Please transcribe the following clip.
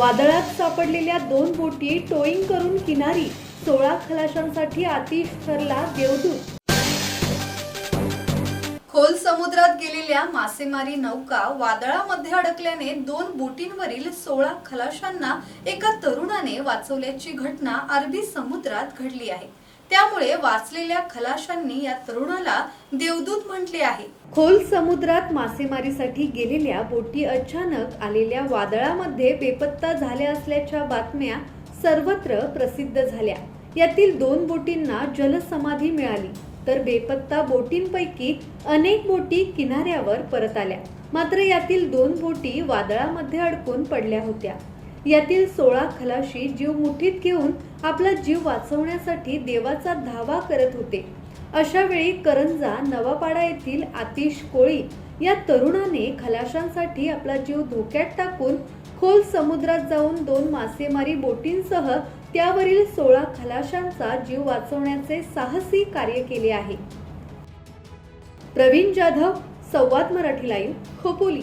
वादळात सापडलेल्या दोन बोटी टोईंग करून किनारी सोळा खलाशांसाठी आतिश ठरला देवदूत खोल समुद्रात गेलेल्या मासेमारी नौका वादळामध्ये अडकल्याने दोन बोटींवरील सोळा खलाशांना एका तरुणाने वाचवल्याची घटना अरबी समुद्रात घडली आहे. त्यामुळे वाचलेल्या खलाशांनी या तरुणाला देवदूत म्हटले आहे. खोल समुद्रात मासेमारीसाठी गेलेल्या बोटी अचानक आलेल्या वादळामध्ये बेपत्ता झाल्या असल्याच्या बातम्या सर्वत्र प्रसिद्ध झाल्या. यातील दोन बोटींना जलसमाधी मिळाली तर बेपत्ता बोटींपैकी अनेक बोटी किनाऱ्यावर परत आल्या. मात्र यातील दोन बोटी वादळामध्ये अडकून पडल्या होत्या. यातील सोळा खलाशी जीव मुठीत घेऊन आपला जीव वाचवण्यासाठी देवाचा धावा करत होते. अशा वेळी करंजा नवापाडा येथील आतिश कोळी या तरुणाने खलाशांसाठी आपला जीव धोक्यात टाकून खोल समुद्रात जाऊन दोन मासेमारी बोटींसह त्यावरील सोळा खलाशांचा जीव वाचवण्याचे साहसी कार्य केले आहे. प्रवीण जाधव संवाद मराठी लाईव्ह खोपोली.